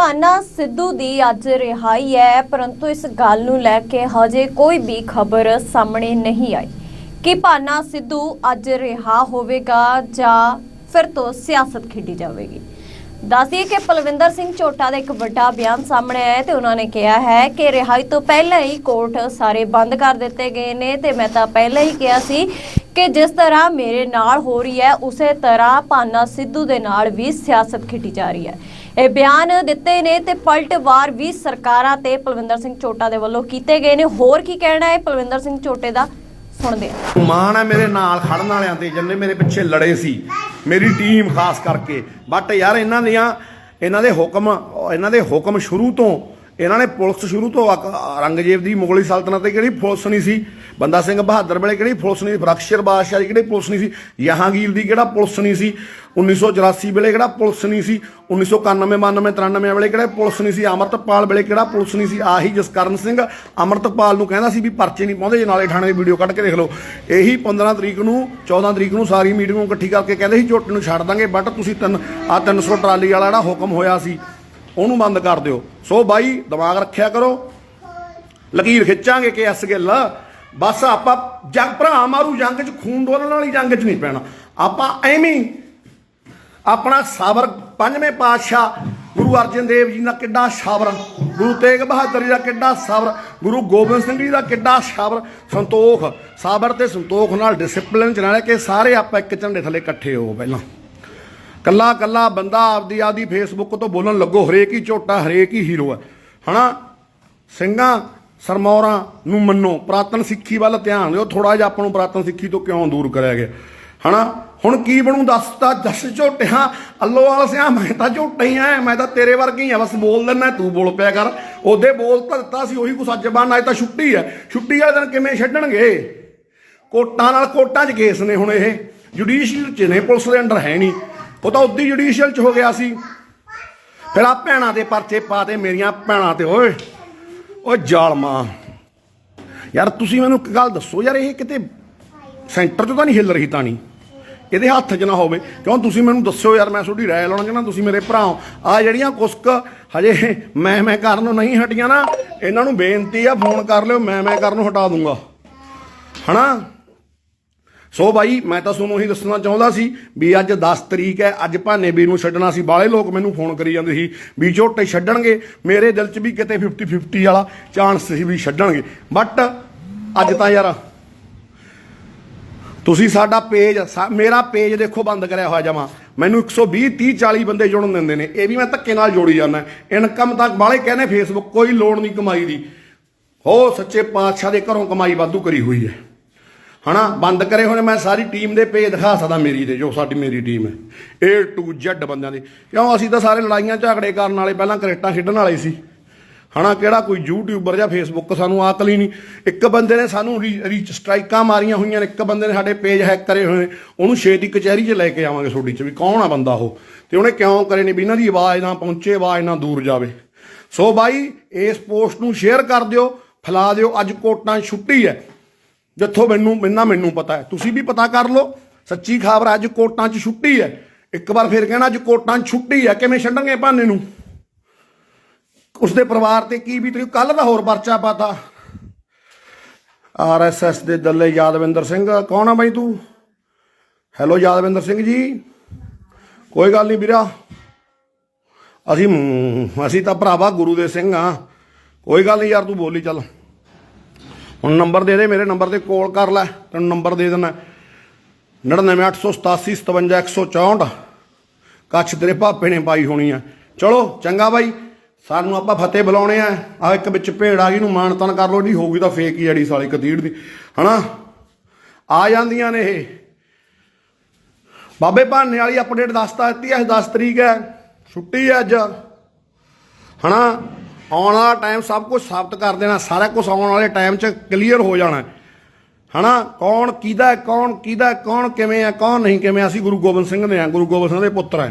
ਭਾਨਾ ਸਿੱਧੂ ਦੀ ਅੱਜ ਰਿਹਾਈ ਹੈ, ਪਰੰਤੂ ਇਸ ਗੱਲ ਨੂੰ ਲੈ ਕੇ ਹਜੇ ਕੋਈ ਵੀ ਖਬਰ ਸਾਹਮਣੇ ਨਹੀਂ ਆਈ। ਕਿ ਭਾਨਾ ਸਿੱਧੂ ਅੱਜ ਰਿਹਾ ਹੋਵੇਗਾ ਜਾਂ ਫਿਰ ਤੋਂ ਸਿਆਸਤ ਖੇਡੀ ਜਾਵੇਗੀ? ਦੱਸਦੀਏ ਕਿ ਪਲਵਿੰਦਰ ਸਿੰਘ ਝੋਟਾ ਦਾ ਇੱਕ ਵੱਡਾ ਬਿਆਨ ਸਾਹਮਣੇ ਆਇਆ ਤੇ ਉਹਨਾਂ ਨੇ ਕਿਹਾ ਹੈ ਕਿ ਰਿਹਾਈ ਤੋਂ ਪਹਿਲਾਂ ਹੀ ਕੋਰਟ ਸਾਰੇ ਬੰਦ ਕਰ ਦਿੱਤੇ ਗਏ ਨੇ ਤੇ ਮੈਂ ਤਾਂ ਪਹਿਲਾਂ ਹੀ ਕਿਹਾ ਸੀ ਕਿ ਜਿਸ ਤਰ੍ਹਾਂ ਮੇਰੇ ਨਾਲ ਹੋ ਰਹੀ ਹੈ, ਉਸੇ ਤਰ੍ਹਾਂ ਭਾਨਾ ਸਿੱਧੂ ਦੇ ਨਾਲ ਵੀ ਸਿਆਸਤ ਖੇਡੀ ਜਾ ਰਹੀ ਹੈ। ਇਹ ਬਿਆਨ ਦਿੱਤੇ ਨੇ ਤੇ ਪਲਟਵਾਰ ਵੀ ਸਰਕਾਰਾਂ ਤੇ ਪਲਵਿੰਦਰ ਸਿੰਘ ਝੋਟਾ ਦੇ ਵੱਲੋਂ ਕੀਤੇ ਗਏ ਨੇ। ਹੋਰ ਕੀ ਕਹਿਣਾ ਹੈ ਪਲਵਿੰਦਰ ਸਿੰਘ ਝੋਟੇ ਦਾ? ਸੁਣਦੇ ਹਾਂ ਮਾਣ ਹੈ ਮੇਰੇ ਨਾਲ ਖੜਨ ਵਾਲਿਆਂ ਤੇ, ਜਿੰਨੇ ਮੇਰੇ ਪਿੱਛੇ ਲੜੇ ਸੀ, ਮੇਰੀ ਟੀਮ ਖਾਸ ਕਰਕੇ। ਬਟ ਯਾਰ, ਇਹਨਾਂ ਦੀਆਂ, ਇਹਨਾਂ ਦੇ ਹੁਕਮ, ਇਹਨਾਂ ਦੇ ਹੁਕਮ ਸ਼ੁਰੂ ਤੋਂ ਇਹਨਾਂ ਨੇ ਪੁਲਿਸ ਸ਼ੁਰੂ ਤੋਂ ਅਕ- ਔਰੰਗਜ਼ੇਬ ਦੀ ਮੁਗਲੀ ਸਲਤਨਤ ਤੇ ਕਿਹੜੀ ਪੁਲਿਸ ਨਹੀਂ ਸੀ, ਬੰਦਾ ਸਿੰਘ ਬਹਾਦਰ ਵੇਲੇ ਕਿਹੜੀ ਪੁਲਿਸ ਨਹੀਂ ਸੀ ਬਖਸ਼ਰ ਬਾਦਸ਼ਾਹ ਦੀ ਕਿਹੜੀ ਪੁਲਿਸ ਨਹੀਂ ਸੀ, ਜਹਾਂਗੀਰ ਦੀ ਕਿਹੜਾ ਪੁਲਿਸ ਨਹੀਂ ਸੀ 1984 ਵੇਲੇ ਕਿਹੜਾ ਪੁਲਿਸ ਨਹੀਂ ਸੀ 1991 92 93 ਵੇਲੇ ਕਿਹੜਾ ਪੁਲਿਸ ਨਹੀਂ ਸੀ, ਅਮਰਤਪਾਲ ਵੇਲੇ ਕਿਹੜਾ ਪੁਲਿਸ ਨਹੀਂ ਸੀ, ਆਹੀ ਜਸਕਰਨ ਸਿੰਘ ਅਮਰਤਪਾਲ ਨੂੰ ਕਹਿੰਦਾ ਸੀ ਵੀ ਪਰਚੇ ਨਹੀਂ ਪਾਉਂਦੇ, ਜੇ ਨਾਲੇ ਥਾਣੇ ਦੀ ਵੀਡੀਓ ਕੱਢ ਕੇ ਦੇਖ ਲਓ। ਇਹੀ 15 ਤਰੀਕ ਨੂੰ 14 ਤਰੀਕ ਨੂੰ ਸਾਰੀ ਮੀਟਿੰਗ ਨੂੰ ਇਕੱਠੀ ਕਰਕੇ ਕਹਿੰਦੇ ਸੀ ਝੋਟੇ ਨੂੰ ਛੱਡ ਦਾਂਗੇ, ਬਟ ਤੁਸੀਂ ਤਿੰਨ ਆ 300 ਟਰਾਲੀ ਵਾਲਾ ਜਿਹੜਾ ਹੁਕਮ ਹੋਇਆ ਸੀ ਉਹਨੂੰ ਬੰਦ ਕਰ ਦਿਓ। ਸੋ ਬਾਈ, ਦਿਮਾਗ ਰੱਖਿਆ ਕਰੋ। ਲਕੀਰ ਖਿੱਚਾਂਗੇ ਕਿ ਐਸ ਗਿੱਲ। ਬਸ ਆਪਾਂ ਜੰਗ ਭਰਾ, ਮਾਰੂ ਜੰਗ 'ਚ, ਖੂਨ ਡੋਲਣ ਵਾਲੀ ਜੰਗ 'ਚ ਨਹੀਂ ਪੈਣਾ। ਆਪਾਂ ਐਵੇਂ ਆਪਣਾ ਸਬਰ, ਪੰਜਵੇਂ ਪਾਤਸ਼ਾਹ ਗੁਰੂ ਅਰਜਨ ਦੇਵ ਜੀ ਦਾ ਕਿੱਡਾ ਸਾਬਰ, ਗੁਰੂ ਤੇਗ ਬਹਾਦਰ ਜੀ ਦਾ ਕਿੱਡਾ ਸਾਬਰ, ਗੁਰੂ ਗੋਬਿੰਦ ਸਿੰਘ ਜੀ ਦਾ ਕਿੱਡਾ ਸਬਰ, ਸੰਤੋਖ। ਸਾਬਰ ਤੇ ਸੰਤੋਖ ਨਾਲ ਡਿਸਪਲਿਨ ਚ ਨਾਲੇ ਕਿ ਸਾਰੇ ਆਪਾਂ ਇੱਕ ਝੰਡੇ ਥੱਲੇ ਇਕੱਠੇ ਹੋ ਪਹਿਲਾਂ। ਕੱਲਾ ਕੱਲਾ ਬੰਦਾ ਆਪਦੀ ਆਪਦੀ ਫੇਸਬੁੱਕ ਤੋਂ ਬੋਲਣ ਲੱਗੋ, ਹਰੇਕ ਹੀ ਝੋਟਾ, ਹਰੇਕ ਹੀ ਹੀਰੋ ਹੈ। ਹਨਾ? ਸਿੰਘਾਂ, ਸਰਮੌਰਾਂ ਨੂੰ ਮੰਨੋ, ਪ੍ਰਾਤਨ ਸਿੱਖੀ ਵੱਲ ਧਿਆਨ ਦਿਓ ਥੋੜਾ ਜਿਹਾ ਆਪਾਂ ਨੂੰ ਪ੍ਰਾਤਨ ਸਿੱਖੀ ਤੋਂ ਕਿਉਂ ਦੂਰ ਕਰਿਆ ਗਿਆ? ਹਨਾ? ਹੁਣ ਕੀ ਬਣੂ ਦੱਸਤਾ ਦੱਸ ਝੋਟਿਆਂ, ਅੱਲੋ ਵਾਲ ਸਿਆ, ਮੈਂ ਤਾਂ ਝੋਟਾ ਹੀ ਆ ਮੈਂ ਤਾਂ ਤੇਰੇ ਵਰਗੀ ਆ, ਬਸ ਬੋਲ ਦਿੰਦਾ, ਤੂੰ ਬੋਲ ਪਿਆ ਕਰ। ਉਹਦੇ ਬੋਲ ਤਾਂ ਦਿੱਤਾ ਸੀ, ਉਹੀ ਕੁਛ ਅੱਜ ਬਣ ਅੱਜ ਤਾਂ ਛੁੱਟੀ ਹੈ। ਛੁੱਟੀ ਵਾਲੇ ਦਿਨ ਕਿਵੇਂ ਛੱਡਣਗੇ? ਕੋਟਾਂ ਨਾਲ ਕੋਟਾਂ 'ਚ ਕੇਸ ਨੇ ਹੁਣ ਇਹ। ਜੁਡੀਸ਼ੀਅਲ 'ਚ ਨੇ, ਪੁਲਿਸ ਦੇ ਅੰਡਰ ਹੈ ਨਹੀਂ। ਉਹ ਤਾਂ ਉੱਦੀ ਜੁਡੀਸ਼ੀਅਲ 'ਚ ਹੋ ਗਿਆ ਸੀ। ਫਿਰ ਆ ਭੈਣਾਂ ਦੇ ਪਰਚੇ ਪਾਤੇ ਮੇਰੀਆਂ ਭੈਣਾਂ ਤੇ, ਓਏ ਓ ਜ਼ਾਲਮਾ। ਯਾਰ ਤੁਸੀਂ ਮੈਨੂੰ ਇੱਕ ਗੱਲ ਦੱਸੋ ਯਾਰ, ਇਹ ਕਿਤੇ ਸੈਂਟਰ 'ਚ ਤਾਂ ਨਹੀਂ ਹਿੱਲ ਰਹੀ ਤਾਂ ਇਹਦੇ ਹੱਥ 'ਚ ਨਾ ਹੋਵੇ। ਕਿਉਂ ਤੁਸੀਂ ਮੈਨੂੰ ਦੱਸਿਓ ਯਾਰ, ਮੈਂ ਤੁਹਾਡੀ ਰਾਏ ਲਾਉਣਾ ਚਾਹੁੰਦਾ ਤੁਸੀਂ ਮੇਰੇ ਭਰਾ ਆ ਜਿਹੜੀਆਂ ਕੁਸਕ ਹਜੇ ਮੈਂ ਮੈਂ ਕਰਨ ਨੂੰ ਨਹੀਂ ਹਟੀਆਂ ਨਾ, ਇਹਨਾਂ ਨੂੰ ਬੇਨਤੀ ਆ, ਫੋਨ ਕਰ ਲਿਓ, ਮੈਂ ਮੈਂ ਕਰਨ ਨੂੰ ਹਟਾ ਦੂੰਗਾ। ਹਨਾ? ਸੋ ਬਾਈ, ਮੈਂ ਤਾਂ ਤੁਹਾਨੂੰ ਉਹੀ ਦੱਸਣਾ ਚਾਹੁੰਦਾ ਸੀ ਵੀ ਅੱਜ 10 ਤਰੀਕ ਹੈ, ਅੱਜ ਭਾਨੇ ਵੀਰ ਨੂੰ ਛੱਡਣਾ ਸੀ। ਬਾਲੇ ਲੋਕ ਮੈਨੂੰ ਫੋਨ ਕਰੀ ਜਾਂਦੇ ਸੀ ਵੀ ਝੋਟੇ ਛੱਡਣਗੇ, ਮੇਰੇ ਦਿਲ 'ਚ ਵੀ ਕਿਤੇ 50 50 ਵਾਲਾ ਚਾਂਸ ਸੀ ਵੀ ਛੱਡਣਗੇ। ਬਟ ਅੱਜ ਤਾਂ ਯਾਰ ਤੁਸੀਂ ਸਾਡਾ ਪੇਜ ਮੇਰਾ ਪੇਜ ਦੇਖੋ ਬੰਦ ਕਰਿਆ ਹੋਇਆ ਜਮਾ। ਮੈਨੂੰ 120 30 40 ਬੰਦੇ ਜੁੜਨ ਦਿੰਦੇ ਨੇ। ਇਹ ਵੀ ਮੈਂ ਧੱਕੇ ਨਾਲ ਜੋੜੀ ਜਾਂਦਾ। ਇਨਕਮ ਤੱਕ ਬਾਲੇ ਕਹਿੰਦੇ ਫੇਸਬੁੱਕ ਕੋਈ ਲੋੜ ਨਹੀਂ ਕਮਾਈ ਦੀ। ਹੋ ਸੱਚੇ ਪਾਤਸ਼ਾਹ ਦੇ ਘਰੋਂ ਕਮਾਈ ਵਾਧੂ ਕਰੀ ਹੋਈ ਹੈ। ਹਨਾ, ਬੰਦ ਕਰੇ ਹੋਣੇ, ਮੈਂ ਸਾਰੀ ਟੀਮ ਦੇ ਪੇਜ ਦਿਖਾ ਸਕਦਾ ਮੇਰੀ ਦੇ ਜੋ ਸਾਡੀ ਮੇਰੀ ਟੀਮ ਹੈ। A to Z ਬੰਦਿਆਂ ਦੀ। ਕਿਉਂ, ਅਸੀਂ ਤਾਂ ਸਾਰੇ ਲੜਾਈਆਂ ਝਗੜੇ ਕਰਨ ਵਾਲੇ, ਪਹਿਲਾਂ ਕ੍ਰਿਕਟਾਂ ਖੇਡਣ ਵਾਲੇ ਸੀ। ਹਨਾ, ਕਿਹੜਾ ਕੋਈ ਯੂਟਿਊਬਰ ਜਾਂ ਫੇਸਬੁੱਕ ਸਾਨੂੰ ਆਕਲ ਹੀ ਨਹੀਂ। ਇੱਕ ਬੰਦੇ ਨੇ ਸਾਨੂੰ ਰੀਚ ਸਟ੍ਰਾਈਕਾਂ ਮਾਰੀਆਂ ਹੋਈਆਂ ਨੇ, ਇੱਕ ਬੰਦੇ ਨੇ ਸਾਡੇ ਪੇਜ ਹੈਕ ਕਰੇ ਹੋਏ ਨੇ, ਉਹਨੂੰ ਛੇਤੀ ਕਚਹਿਰੀ 'ਚ ਲੈ ਕੇ ਆਵਾਂਗੇ ਤੁਹਾਡੀ 'ਚ ਵੀ, ਕੌਣ ਆ ਬੰਦਾ ਉਹ? ਤੇ ਉਹਨੇ ਕਿਉਂ ਕਰੇ ਨੇ ਵੀ ਇਹਨਾਂ ਦੀ ਆਵਾਜ਼ ਨਾ ਪਹੁੰਚੇ, ਆਵਾਜ਼ ਨਾ ਦੂਰ ਜਾਵੇ? ਸੋ ਬਾਈ, ਇਸ ਪੋਸਟ ਨੂੰ ਸ਼ੇਅਰ ਕਰ ਦਿਓ, ਫੈਲਾ ਦਿਓ, ਅੱਜ ਕੋਟਾਂ 'ਚ ਛੁੱਟੀ ਹੈ। ਜਿੱਥੋਂ ਮੈਨੂੰ ਮੈਨਾਂ ਮੈਨੂੰ ਪਤਾ ਹੈ। ਤੁਸੀਂ ਵੀ ਪਤਾ ਕਰ ਲਓ, ਸੱਚੀ ਖਬਰ ਅੱਜ ਕੋਟਾਂ 'ਚ ਛੁੱਟੀ ਹੈ। ਇੱਕ ਵਾਰ ਫਿਰ ਕਹਿਣਾ, ਅੱਜ ਕੋਟਾਂ 'ਚ ਛੁੱਟੀ ਹੈ, ਕਿਵੇਂ ਛੱਡਣਗੇ ਭਾਨੇ ਨੂੰ? ਉਸਦੇ ਪਰਿਵਾਰ ਤੇ ਕੀ ਵੀ ਤੁਸੀਂ ਕੱਲ ਦਾ ਹੋਰ ਪਰਚਾ ਪਾਤਾ। ਆਰਐਸਐਸ ਦੇ ਦੱਲੇ ਯਾਦਵਿੰਦਰ ਸਿੰਘ, ਕੌਣ ਆ ਬਾਈ ਤੂੰ? ਹੈਲੋ ਯਾਦਵਿੰਦਰ ਸਿੰਘ ਜੀ। ਕੋਈ ਗੱਲ ਨਹੀਂ ਵੀਰਾ। ਅਸੀਂ ਅਸੀਂ ਤਾਂ ਭਰਾਵਾ ਗੁਰੂ ਦੇ ਸਿੰਘ ਆ ਕੋਈ ਗੱਲ ਨਹੀਂ ਯਾਰ, ਤੂੰ ਬੋਲੀ ਚੱਲ। ਹੁਣ ਨੰਬਰ ਦੇ ਦੇ, ਮੇਰੇ ਨੰਬਰ ਤੇ ਕਾਲ ਕਰ ਲੈ, ਤੈਨੂੰ ਨੰਬਰ ਦੇ ਦੇਣਾ 99887 ਕੱਛ ਤੇਰੇ ਭਾਪੇ ਨੇ ਪਾਈ ਹੋਣੀ ਆ। ਚਲੋ, ਚੰਗਾ ਬਾਈ, ਸਾਨੂੰ ਆਪਾਂ ਫਤਿਹ ਬੁਲਾਉਣੇ ਆ। ਆ ਇੱਕ ਵਿੱਚ ਭੇੜ ਆ ਗਈ ਨੂੰ ਮਾਨਤਨ ਕਰ ਲੋ ਨਹੀਂ ਹੋਊਗੀ ਤਾਂ ਫੇਕ ਹੀ ਜੜੀ ਸਾਲੀ ਕਦੀੜ ਦੀ। ਹਨਾ? ਆ ਜਾਂਦੀਆਂ ਨੇ ਇਹ। ਬਾਬੇ ਭਾਨੇ ਵਾਲੀ ਅਪਡੇਟ ਦੱਸਤਾ ਦਿੱਤੀ ਐ 10 ਤਰੀਕ ਹੈ, ਛੁੱਟੀ ਹੈ ਅੱਜ। ਹਨਾ? ਆਉਣ ਵਾਲਾ ਟਾਈਮ ਸਭ ਕੁਝ ਸਾਬਤ ਕਰ ਦੇਣਾ, ਸਾਰਾ ਕੁਝ ਆਉਣ ਵਾਲੇ ਟਾਈਮ 'ਚ ਕਲੀਅਰ ਹੋ ਜਾਣਾ। ਹਨਾ? ਕੌਣ ਕਿਹਦਾ ਕੌਣ ਕਿਹਦਾ, ਕੌਣ ਕਿਵੇਂ ਆ, ਕੌਣ ਨਹੀਂ ਕਿਵੇਂ ਅਸੀਂ ਗੁਰੂ ਗੋਬਿੰਦ ਸਿੰਘ ਦੇ ਆ, ਗੁਰੂ ਗੋਬਿੰਦ ਸਿੰਘ ਦੇ ਪੁੱਤਰ ਆ।